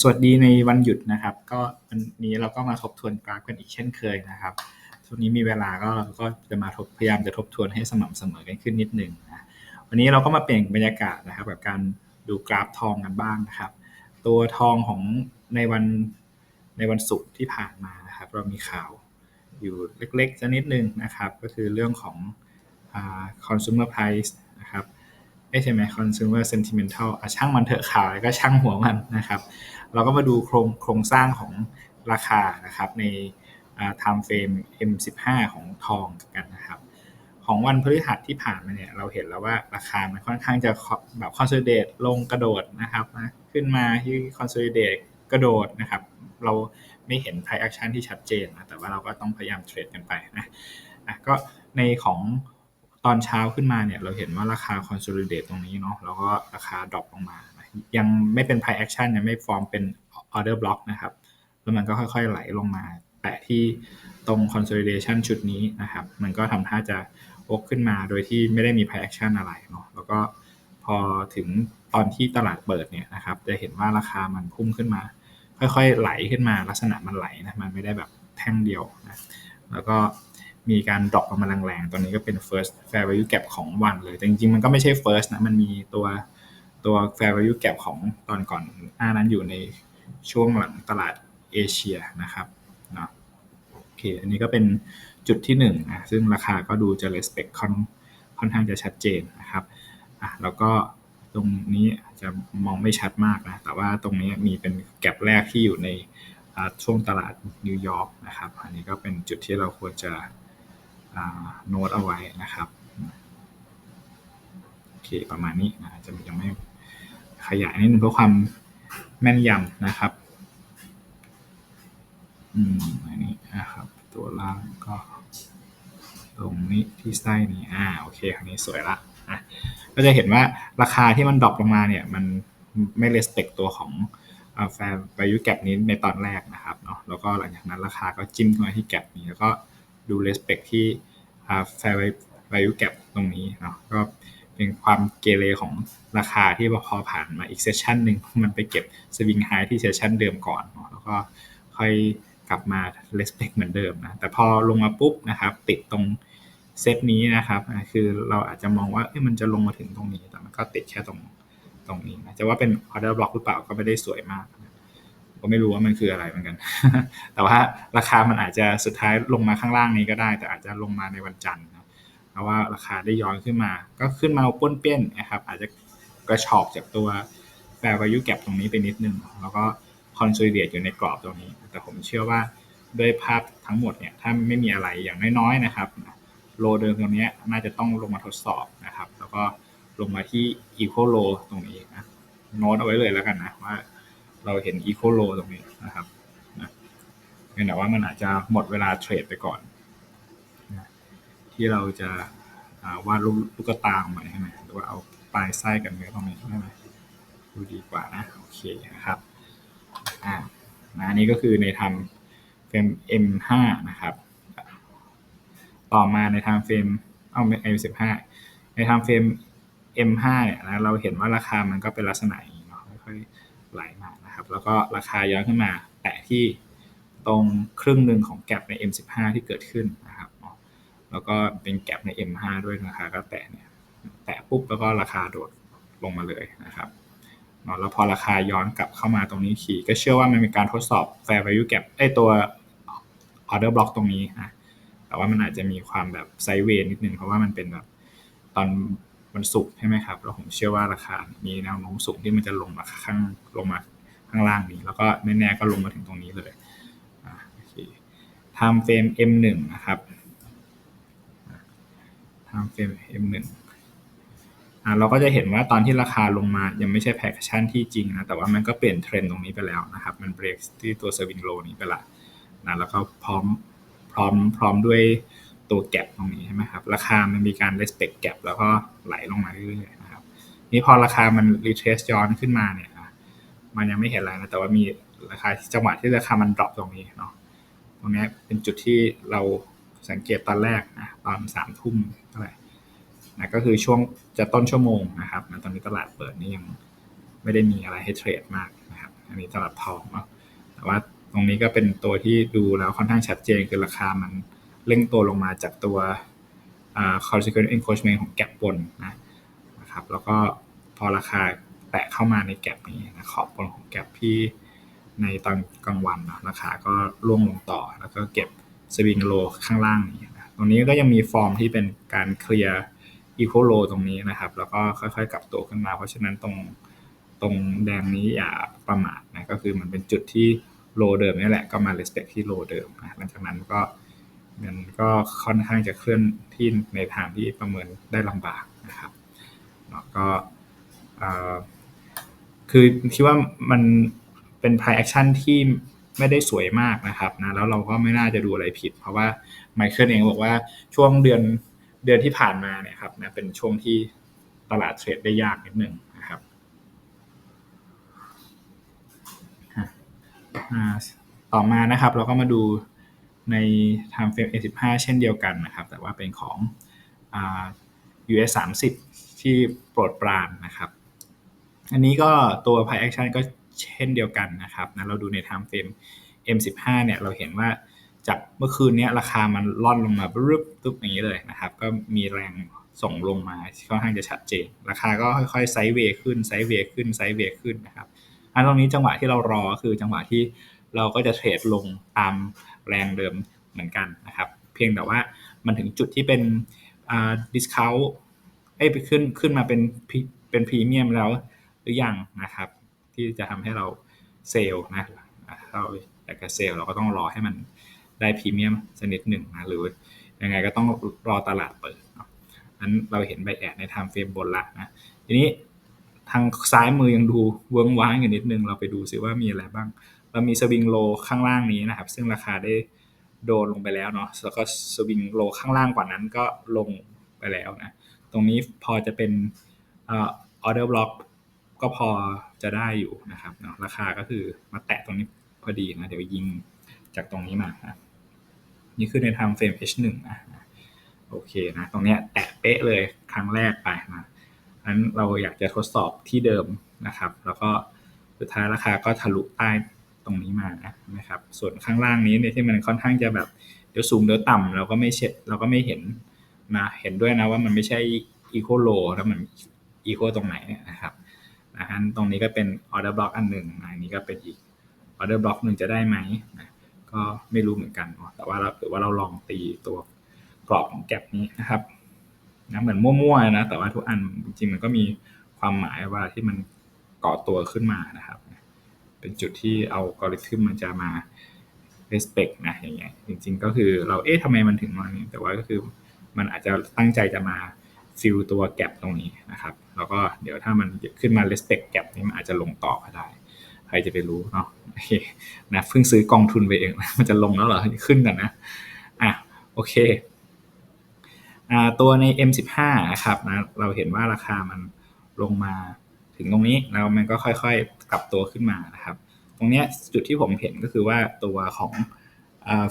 สวัสดีในวันหยุดนะครับ ก็วันนี้เราก็มาทบทวนกราฟกันอีกเช่นเคยนะครับช่วงนี้มีเวลาก็ก็จะมาทบพยายามจะทบทวนให้สม่ำเสมอกันขึ้นนิดนึงนะวันนี้เราก็มาเปลี่ยนบรรยากาศนะครับกับการดูกราฟทองกันบ้างนะครับ ตัวทองของในวันในวันศุกร์ที่ผ่านมานะครับ เรามีข่าวอยู่เล็กๆจะนิดนึงนะครับ ก็คือเรื่องของ consumer price นะครับ ใช่ไหม consumer sentimental อะช่างมันเถอะข่าวอะไรก็ช่างหัวมันนะครับ เราก็มาดูโครงโครงสร้างของราคานะครับใน time frame M15 ของทองกันนะครับ ของวันพฤหัสที่ผ่านมาเนี่ยเราเห็นแล้วว่าราคามันค่อนข้างจะแบบ consolidate ลงกระโดดนะครับนะขึ้นมาที่ consolidate กระโดดนะครับ เราไม่เห็น price action ที่ชัดเจนนะแต่ว่าเราก็ต้องพยายามเทรดกันไปนะนะก็ในของ ตอนเช้าขึ้นมาเนี่ย เราเห็นว่าราคา consolidate ตรงนี้เนาะแล้วก็ราคาดรอปลงมา ยังไม่เป็น price action ยังไม่ฟอร์มเป็น order block นะครับ แล้วมันก็ค่อยๆไหลลงมา แต่ที่ตรง consolidation ชุดนี้นะครับ มันก็ทำท่าจะวกขึ้นมาโดยที่ไม่ได้มี price action อะไรเนาะแล้วก็พอถึงตอนที่ตลาดเปิดเนี่ยนะครับ จะเห็นว่าราคามันพุ่งขึ้นมา ค่อยๆไหลขึ้นมาลักษณะมันไหลนะมันไม่ได้แบบแท่งเดียวนะแล้วก็ มีการดรอปลงมาแรงๆ ตอนนี้ก็เป็น first fair value gap ของวันเลย แต่จริงๆ มันก็ไม่ใช่ first นะ มันมีตัวตัว fair value gap ของตอนก่อนหน้านั้นอยู่ในช่วงหลังตลาดเอเชียนะครับเนาะโอเค อันนี้ก็เป็นจุดที่1นนะซึ่งราคาก็ดูจะ respect ค่อนค่อนข้างจะชัดเจนนะครับอะแล้วก็ตรงนี้จะมองไม่ชัดมากนะ แต่ว่าตรงนี้มีเป็นแกลบแรกที่อยู่ในช่วงตลาดนิวยอร์กนะครับ อันนี้ก็เป็นจุดที่เราควรจะ โน้ตเอาไว้นะครับโอเคประมาณนี้นะจะยังไม่ขยายนิดนึงเพื่อความแม่นยำนะครับอืมอันนี้นะครับ ตัวล่างก็ตรงนี้ที่ไส้นี้อ่าโอเคคราวนี้สวยละนะก็จะเห็นว่าราคาที่มันดรอปลงมาเนี่ย มันไม่เลสเปกตัวของแฟร์ value gap นี้ในตอนแรกนะครับเนาะแล้วก็หลังจากนั้นราคาก็จิ้มเข้ามาที่แกลบนี้แล้วก็ดู respect ที่ fair value gap ตรงนี้เนาะก็เป็นความเกเรของราคาที่พอผ่านมาอีกเซสชันหนึ่งมันไปเก็บสวิงไฮที่เซสชันเดิมก่อนเนาะแล้วก็ค่อยกลับมา respect เหมือนเดิมนะแต่พอลงมาปุ๊บนะครับ ติดตรงเซตนี้นะครับ คือเราอาจจะมองว่ามันจะลงมาถึงตรงนี้แต่มันก็ติดแค่ตรงตรงนี้นะจะว่าเป็น order block หรือเปล่าก็ไม่ได้สวยมาก ก็ไม่รู้ว่ามันคืออะไรเหมือนกัน แต่ว่าราคามันอาจจะสุดท้ายลงมาข้างล่างนี้ก็ได้ แต่อาจจะลงมาในวันจันทร์นะเพราะว่าราคาได้ย้อนขึ้นมา ก็ขึ้นมาป้นเปี้ยนนะครับ อาจจะกระชอกจากตัว fair value gap ตรงนี้ไปนิดนึง แล้วก็ consolidate อยู่ในกรอบตรงนี้ แต่ผมเชื่อว่าด้วยภาพทั้งหมดเนี่ย ถ้าไม่มีอะไรอย่างน้อยๆนะครับ โลเดิมตรงนี้น่าจะต้องลงมาทดสอบนะครับ แล้วก็ลงมาที่ equal low ตรงนี้นะโน้ตเอาไว้เลยแล้วกันนะว่า เราเห็นอีโคโลตรงนี้นะครับนะเพียงแต่ว่ามันอาจจะหมดเวลาเทรดไปก่อนนะที่เราจะวาดลูกตาออกมาใช่ไหมหรือว่าเอาปลายไส้กันไว้ตรงนี้ใช่ไหมดูดีกว่านะโอเคนะครับอ่านะนี้ก็คือในทำเฟรม M5 นะครับ ต่อมาในทางเฟรมเอา M15 ในทางเฟรม M5 เนี่ยนะเราเห็นว่าราคามันก็เป็นลักษณะอย่างนี้เนาะค่อยๆไหลมา ครับ แล้วก็ราคาย้อนขึ้นมา แตะที่ตรงครึ่งหนึ่งของแกลบใน M15 ที่เกิดขึ้นนะครับ แล้วก็เป็นแกลบใน M5 ด้วยราคาก็แตะเนี่ยแตะปุ๊บแล้วก็ราคาโดดลงมาเลยนะครับแล้วพอราคาย้อนกลับเข้ามาตรงนี้ทีก็เชื่อว่ามันมีการทดสอบ fair value gap ไอตัว order block ตรงนี้นะแต่ว่ามันอาจจะมีความแบบไซเวย์นิดนึง เพราะว่ามันเป็นแบบตอนวันศุกร์ใช่ไหมครับ แล้วผมเชื่อว่าราคามีแนวโน้มสูงที่มันจะลงมาข้างลงมา ข้างล่างนี้ แล้วก็แน่ๆก็ลงมาถึงตรงนี้เลยทำเฟรม M1 นะครับทำเฟรม M1 อ่าเราก็จะเห็นว่าตอนที่ราคาลงมายังไม่ใช่แพคชั่นที่จริงนะ แต่ว่ามันก็เปลี่ยนเทรนด์ตรงนี้ไปแล้วนะครับ มันเบรกที่ตัวสวิงโลนี้ไปละนะแล้วก็พร้อมพร้อมพร้อมด้วยตัวแกลบตรงนี้ใช่ไหมครับ ราคามันมีการ respect แกลบแล้วก็ไหลลงมาเรื่อยๆนะครับ นี่พอราคามัน retrace ย้อนขึ้นมาเนี่ย มันยังไม่เห็นอะไรนะแต่ว่ามีราคาจังหวะที่ราคามันดรอปตรงนี้เนาะตรงนี้เป็นจุดที่เราสังเกตตอนแรกนะตอนสามทุ่มเท่าไหร่นะก็คือช่วงจะต้นชั่วโมงนะครับนะตอนนี้ตลาดเปิดนี่ยังไม่ได้มีอะไรให้เทรดมากนะครับ อันนี้ตลาดทองเนาะแต่ว่าตรงนี้ก็เป็นตัวที่ดูแล้วค่อนข้างชัดเจนคือราคามันเร่งตัวลงมาจากตัวอ่า consequent encroachment ของแกลบบนนะนะครับ แล้วก็พอราคา ตะเข้ามาในแกลบนี้นะขอบบนของแกลบที่ในตอนกลางวันนะราคาก็ร่วงลงต่อ แล้วก็เก็บสวิงโลข้างล่างนี้นะตรงนี้ก็ยังมีฟอร์มที่เป็นการเคลียร์ equal low ตรงนี้นะครับ แล้วก็ค่อยๆกลับตัวขึ้นมา เพราะฉะนั้นตรงตรงแดงนี้อย่าประมาทนะก็คือมันเป็นจุดที่โลเดิมนี่แหละก็มา respect ที่โลเดิมนะหลังจากนั้นก็มันก็ค่อนข้างจะเคลื่อนที่ในทางที่ประเมินได้ลำบากนะครับแล้วก็ คือคิดว่ามันเป็น price action ที่ไม่ได้สวยมากนะครับนะแล้วเราก็ไม่น่าจะดูอะไรผิด เพราะว่าไมเคิลเองบอกว่าช่วงเดือนเดือนที่ผ่านมาเนี่ยครับนะเป็นช่วงที่ตลาดเทรดได้ยากนิดหนึ่งนะครับต่อมานะครับเราก็มาดูใน time frame A15 เช่นเดียวกันนะครับ แต่ว่าเป็นของ US 30ที่โปรดปรานนะครับ อันนี้ก็ตัว Price Action ก็เช่นเดียวกันนะครับนะเราดูใน time frame M15 เนี่ยเราเห็นว่าจากเมื่อคืนนี้ราคามันล่อนลงมารึบตุ๊บอย่างนี้เลยนะครับ ก็มีแรงส่งลงมาค่อนข้างจะชัดเจน ราคาก็ค่อยๆไซด์เวย์ขึ้นไซด์เวย์ขึ้นไซด์เวย์ขึ้นนะครับอันตรงนี้จังหวะที่เรารอคือจังหวะที่เราก็จะเทรดลงตามแรงเดิมเหมือนกันนะครับ เพียงแต่ว่ามันถึงจุดที่เป็นดิสคาวเอ้ไปขึ้นขึ้นมาเป็นเป็นพรีเมียมแล้ว หรือยังนะครับ ที่จะทำให้เราเซลล์นะเราอยากจะเซลล์เราก็ต้องรอให้มันได้พรีเมียมสนิดหนึ่งนะหรือยังไงก็ต้องรอตลาดเปิดเนาะนั้นเราเห็นใบแอดในไทม์เฟรมบนละนะทีนี้ทางซ้ายมือยังดูเวิ้งว้างอยู่นิดนึง เราไปดูซิว่ามีอะไรบ้าง เรามีสวิงโลข้างล่างนี้นะครับ ซึ่งราคาได้โดนลงไปแล้วเนาะแล้วก็สวิงโลข้างล่างกว่านั้นก็ลงไปแล้วนะ ตรงนี้พอจะเป็นออเดอร์บล็อก ก็พอจะได้อยู่นะครับเนาะราคาก็คือมาแตะตรงนี้พอดีนะเดี๋ยวยิงจากตรงนี้มานะนี่คือใน time frame H1 นะโอเคนะตรงเนี้ยแตะเป๊ะเลยครั้งแรกไปนะนั้นเราอยากจะทดสอบที่เดิมนะครับ แล้วก็สุดท้ายราคาก็ทะลุใต้ตรงนี้มานะครับ ส่วนข้างล่างนี้เนี่ยที่มันค่อนข้างจะแบบเดี๋ยวสูงเดี๋ยวต่ำเราก็ไม่เช็ดเราก็ไม่เห็นนะเห็นด้วยนะว่ามันไม่ใช่อีโคโลแล้วมันอีโคตรงไหนนะครับ นะฮะตรงนี้ก็เป็นออเดอร์บล็อกอันหนึ่งอันนี้ก็เป็นอีกออเดอร์บล็อกหนึ่งจะได้ไหมนะก็ไม่รู้เหมือนกันแต่ว่าเราถือว่าเราลองตีตัวกรอบของแก็บนี้นะครับนะเหมือนมั่วๆนะ แต่ว่าทุกอันจริงๆมันก็มีความหมายว่าที่มันก่อตัวขึ้นมานะครับ เป็นจุดที่เอากริทึมมันจะมา respect นะอย่างเงี้ยจริง ๆ ก็คือเราเอ๊ะทำไมมันถึงมาแต่ว่าก็คือมันอาจจะตั้งใจจะมาฟิลตัวแก็บตรงนี้นะครับ แล้วก็เดี๋ยวถ้ามันขึ้นมา respect แก็บนี้มันอาจจะลงต่อก็ได้ ใครจะไปรู้เนาะนะเพิ่งซื้อกองทุนไปเองมันจะลงแล้วเหรอขึ้นกันนะอะโอเคอ่าตัวใน M15 นะครับนะเราเห็นว่าราคามันลงมาถึงตรงนี้แล้วมันก็ค่อยๆกลับตัวขึ้นมานะครับ ตรงนี้จุดที่ผมเห็นก็คือว่าตัวของ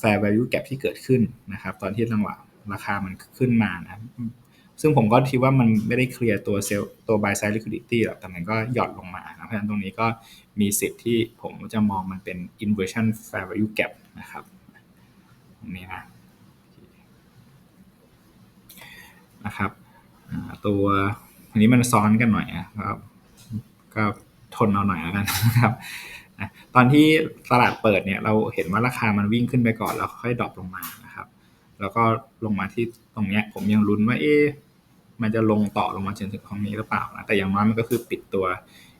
fair value gap ที่เกิดขึ้นนะครับ ตอนที่จังหวะราคามันขึ้นมานะ ซึ่งผมก็คิดว่ามันไม่ได้เคลียร์ตัวเซลตัว buy side liquidity หรอกแต่มันก็หย่อนลงมาเพราะฉะนั้นตรงนี้ก็มีสิทธิ์ที่ผมจะมองมันเป็น inversion fair value gap นะครับตรงนี้นะนะครับตัวอันนี้มันซ้อนกันหน่อยนะครับ ก็ทนเอาหน่อยแล้วกันนะครับตอนที่ตลาดเปิดเนี่ยเราเห็นว่าราคามันวิ่งขึ้นไปก่อนแล้วค่อยดรอปลงมานะครับ แล้วก็ลงมาที่ตรงเนี้ยผมยังลุ้นว่าเอ๊ะ มันจะลงต่อลงมาจนถึงตรงนี้หรือเปล่านะแต่อย่างน้อยมันก็คือปิดตัว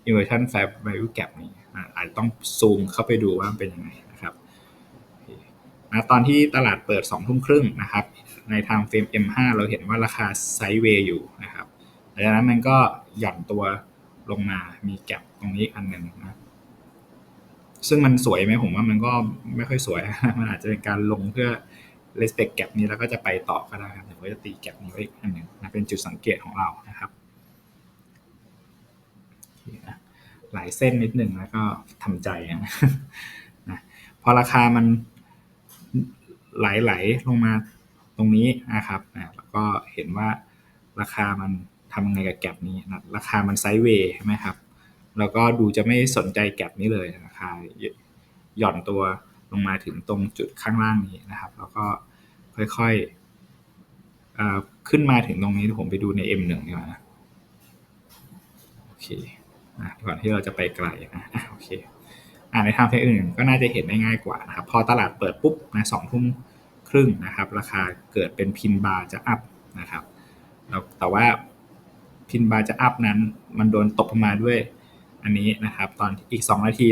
inversion fair value gap นี้อาจจะต้องซูมเข้าไปดูว่าเป็นยังไงนะครับนะตอนที่ตลาดเปิด2ทุ่มครึ่งนะครับ ในทางเฟรม M5 เราเห็นว่าราคาไซด์เวย์อยู่นะครับดังนั้นมันก็หย่อนตัวลงมามีแก็บตรงนี้อันหนึ่งนะซึ่งมันสวยไหมผมว่ามันก็ไม่ค่อยสวย มันอาจจะเป็นการลงเพื่อ respect gap นี้แล้วก็จะไปต่อก็ได้ครับหรือว่าจะตี gap นี้ไว้อีกอันหนึ่ง เป็นจุดสังเกตของเรานะครับหลายเส้นนิดหนึ่งแล้วก็ทำใจนะพอราคามันไหลๆลงมาตรงนี้นะครับนะแล้วก็เห็นว่าราคามันทำยังไงกับแก็บนี้นะราคามันไซด์เวย์ใช่ไหมครับ แล้วก็ดูจะไม่สนใจแก็บนี้เลยราคาหย่อนตัวลงมาถึงตรงจุดข้างล่างนี้นะครับ แล้วก็ค่อยๆ ขึ้นมาถึงตรงนี้ผมไปดูใน M1 ดีกว่านะโอเคก่อนที่เราจะไปไกลนะโอเคอในทางเทคนิคก็น่าจะเห็นได้ง่ายกว่านะครับ พอตลาดเปิดปุ๊บนะสองทุ่มครึ่งนะครับ ราคาเกิดเป็นพินบาร์จะอัพนะครับแล้วแต่ว่าพินบาร์จะอัพนั้น มันโดนตกมาด้วยอันนี้นะครับ ตอนอีก 2 นาที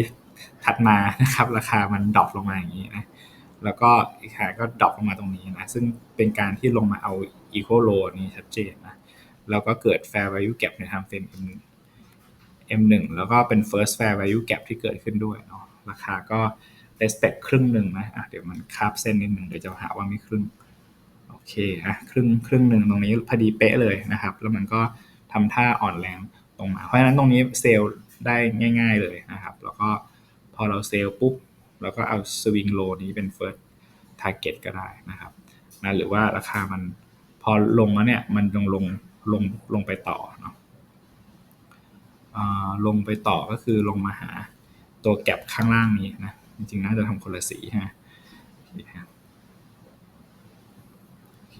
ถัดมานะครับ ราคามันดรอปลงมาอย่างนี้นะ แล้วก็อีกขาก็ดรอปลงมาตรงนี้นะ ซึ่งเป็นการที่ลงมาเอา equal low นี้ชัดเจนนะ แล้วก็เกิด fair value gap ในทางเฟรม M1 แล้วก็เป็น first fair value gap ที่เกิดขึ้นด้วยเนาะ ราคาก็ respect ครึ่งหนึ่งนะะเดี๋ยวมันคาบเส้นนิดหนึ่งเดี๋ยวจะหาว่าไม่ครึ่ง โอเคอะครึ่งครึ่งหนึ่งตรงนี้พอดีเป๊ะเลยนะครับ แล้วมันก็ทำท่าอ่อนแรงตรงมา เพราะฉะนั้นตรงนี้เซลล์ได้ง่าย ๆเลยนะครับ แล้วก็พอเราเซลล์ปุ๊บ เราก็เอาสวิงโลนี้เป็น first target ก็ได้นะครับนะหรือว่าราคามันพอลงแล้วเนี่ยมันลงลงลงลงไปต่อเนาะลงไปต่อก็คือลงมาหาตัวแก็บข้างล่างนี้นะจริงๆน่าจะทำคนละสีฮะโอเค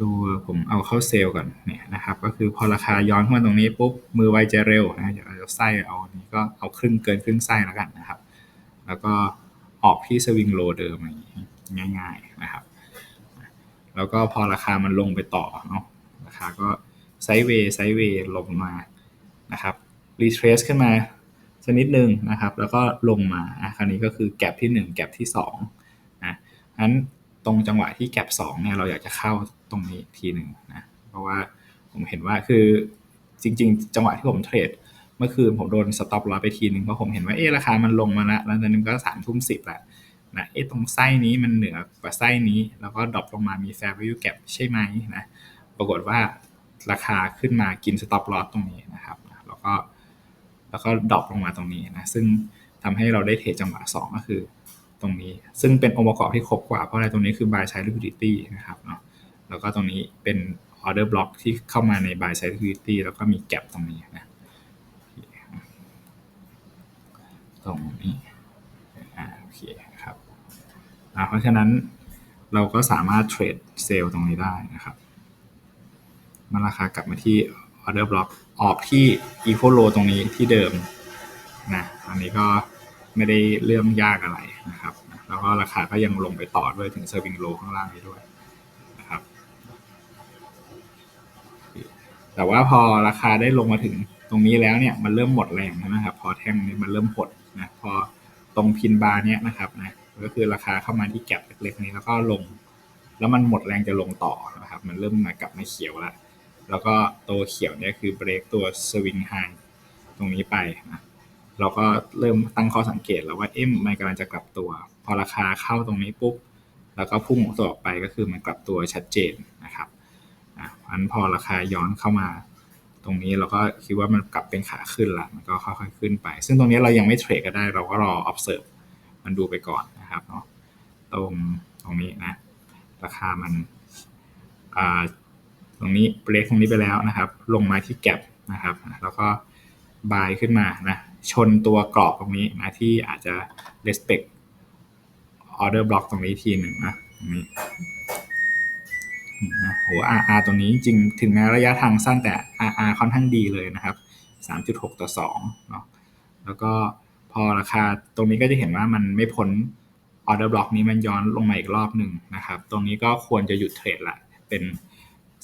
ตัวผมเอาเข้าเซลล์ก่อนเนี่ยนะครับ ก็คือพอราคาย้อนขึ้นมาตรงนี้ปุ๊บมือไวจะเร็วนะเดี๋ยวเราไส้เอานี้ก็เอาครึ่งเกินครึ่งไส้แล้วกันนะครับ แล้วก็ออกที่สวิงโลเดิมง,ง่าย ๆนะครับ แล้วก็พอราคามันลงไปต่อเนาะราคาก็ไซด์เวย์ไซด์เวย์ลงมานะครับรีเทรสขึ้นมาสักนิดนึงนะครับ แล้วก็ลงมาอะคราวนี้ก็คือแก็บที่ 1 แก็บที่2นะนั้น ตรงจังหวะที่แก็บ2เนี่ยเราอยากจะเข้าตรงนี้ทีหนึ่งนะเพราะว่าผมเห็นว่าคือจริง ๆ จังหวะที่ผมเทรดเมื่อคืนผมโดนสต็อปลอสไปทีหนึ่งเพราะผมเห็นว่าเออราคามันลงมาแล้วแล้วตอนนี้ก็สามทุ่มสิบล้วนะเอตรงไส้นี้มันเหนือกว่าไส้นี้ แล้วก็ดรอปลงมามี fair value gap ใช่ไหมนะปรากฏว่าราคาขึ้นมากินสต็อปลอสตรงนี้นะครับ แล้วก็แล้วก็ดรอปลงมาตรงนี้นะซึ่งทำให้เราได้เทรดจังหวะ 2 ก็คือ ตรงนี้ ซึ่งเป็นองค์ประกอบที่ครบกว่าเพราะอะไรตรงนี้คือ buy side liquidity นะครับเนาะแล้วก็ตรงนี้เป็น order block ที่เข้ามาใน buy side liquidity แล้วก็มี gap ตรงนี้นะตรงนี้อ่าโอเคครับเพราะฉะนั้นเราก็สามารถเทรดเซลล์ตรงนี้ได้นะครับมาราคากลับมาที่ order block ออกที่ equal low ตรงนี้ที่เดิมนะอันนี้ก็ ไม่ได้เรื่องยากอะไรนะครับ แล้วก็ราคาก็ยังลงไปต่อด้วยถึง serving low ข้างล่างนี้ด้วยนะครับ แต่ว่าพอราคาได้ลงมาถึงตรงนี้แล้วเนี่ยมันเริ่มหมดแรงนะครับ พอแท่งนี้มันเริ่มหดนะพอตรงพินบาร์เนี้ยนะครับนะก็คือราคาเข้ามาที่แก็บเล็กๆนี้แล้วก็ลง แล้วมันหมดแรงจะลงต่อนะครับ มันเริ่มมากลับมาเขียวแล้วแล้วก็ตัวเขียวเนี่ยคือเบรกตัวสวิงไฮตรงนี้ไปนะ เราก็เริ่มตั้งข้อสังเกตแล้วว่าเอ็มมันกำลังจะกลับตัว พอราคาเข้าตรงนี้ปุ๊บแล้วก็พุ่งตัวออกไปก็คือมันกลับตัวชัดเจนนะครับอะอันพอราคาย้อนเข้ามา ตรงนี้เราก็คิดว่ามันกลับเป็นขาขึ้นละมันก็ค่อยๆขึ้นไป ซึ่งตรงนี้เรายังไม่เทรดก็ได้ เราก็รอ observe มันดูไปก่อนนะครับเนาะตรงตรงนี้นะราคามันอ่าตรงนี้เบรกตรงนี้ไปแล้วนะครับ ลงมาที่แก็บนะครับ แล้วก็บายขึ้นมานะ ชนตัวกรอบตรงนี้นะที่อาจจะ respect order block ตรงนี้ทีหนึ่งนะตรงนี้นะโห RR ตรงนี้จริงถึงแม้ระยะทางสั้นแต่ RR ค่อนข้างดีเลยนะครับ 3.6 ต่อ2เนาะแล้วก็พอราคาตรงนี้ก็จะเห็นว่ามันไม่พ้น order block นี้มันย้อนลงมาอีกรอบหนึ่งนะครับ ตรงนี้ก็ควรจะหยุดเทรดละ เป็น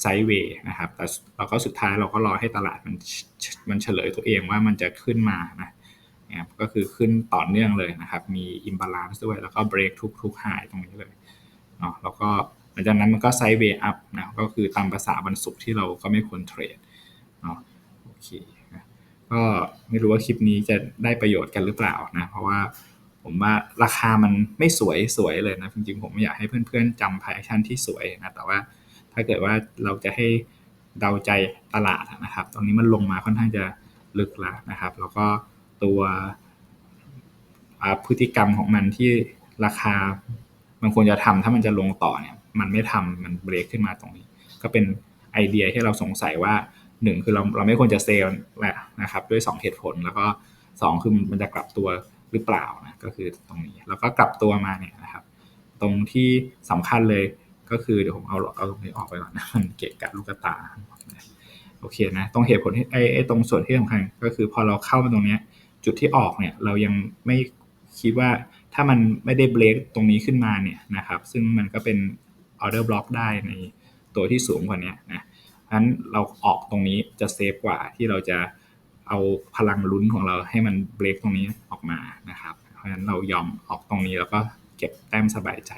ไซด์เวย์นะครับแต่เราก็สุดท้ายเราก็รอให้ตลาดมันมันเฉลยตัวเองว่ามันจะขึ้นมานะนะครับก็คือขึ้นต่อเนื่องเลยนะครับ มีอิมบาลานซ์ด้วย แล้วก็เบรกทุกทุกไฮตรงนี้เลยเนาะแล้วก็หลังจากนั้นมันก็ไซด์เวย์อัพนะก็คือตามภาษาบรรสุกที่เราก็ไม่ควรเทรดเนาะโอเคนะก็ไม่รู้ว่าคลิปนี้จะได้ประโยชน์กันหรือเปล่านะ เพราะว่าผมว่าราคามันไม่สวยสวยเลยนะ จริงๆ ผมไม่อยากให้เพื่อนๆจำไพอคชั่นที่สวยนะ แต่ว่า ถ้าเกิดว่าเราจะให้เดาใจตลาดนะครับ ตอนนี้มันลงมาค่อนข้างจะลึกแล้วนะครับ แล้วก็ตัวพฤติกรรมของมันที่ราคา มันควรจะทำถ้ามันจะลงต่อเนี่ย มันไม่ทำมันเบรกขึ้นมาตรงนี้ ก็เป็นไอเดียที่เราสงสัยว่าหนึ่งคือเราเราไม่ควรจะเซลล์แหละนะครับ ด้วย 2เหตุผลแล้วก็ 2 คือมันจะกลับตัวหรือเปล่านะก็คือตรงนี้ แล้วก็กลับตัวมาเนี่ยนะครับ ตรงที่สำคัญเลย ก็คือเดี๋ยวผมเอาเอาตรงนี้ออกไปก่อนนะมันเกะกะลูกตา โอเคนะ ตรงเหตุผลที่ไอ้ไอ้ตรงส่วนที่สำคัญก็คือพอเราเข้ามาตรงเนี้ย จุดที่ออกเนี่ยเรายังไม่คิดว่าถ้ามันไม่ได้เบรกตรงนี้ขึ้นมาเนี่ยนะครับ ซึ่งมันก็เป็นออเดอร์บล็อกได้ในตัวที่สูงกว่านี้นะเพราะฉะนั้นเราออกตรงนี้จะเซฟกว่าที่เราจะเอาพลังลุ้นของเราให้มันเบรกตรงนี้ออกมานะครับ เพราะฉะนั้นเรายอมออกตรงนี้แล้วก็เก็บแต้มสบายใจ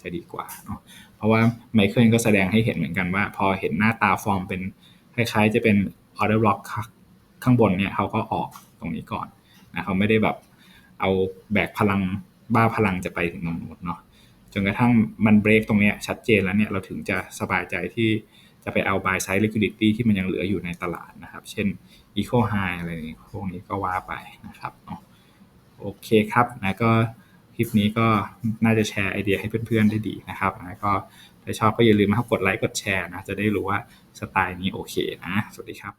จะดีกว่าเนาะ เพราะว่าไมเคิลก็แสดงให้เห็นเหมือนกันว่า พอเห็นหน้าตาฟอร์มเป็นคล้ายๆ จะเป็นออเดอร์บล็อกข้างบนเนี่ยเขาก็ออกตรงนี้ก่อนนะเขาไม่ได้แบบเอาแบกพลังบ้าพลังจะไปถึงตรงนู้นเนาะจนกระทั่งมันเบรกตรงนี้ชัดเจนแล้วเนี่ยเราถึงจะสบายใจที่จะไปเอา buy side liquidity ที่มันยังเหลืออยู่ในตลาดนะครับ เช่น eco high อะไรพวกนี้ก็ว่าไปนะครับโอเคครับนะก็ ลิปนี้ก็น่าจะแชร์ไอเดียให้เพื่อนๆได้ดีนะครับก็ถ้าชอบก็อย่าลืมนะครับกดไลค์กดแชร์นะจะได้รู้ว่าสไตล์นี้โอเคนะ สวัสดีครับ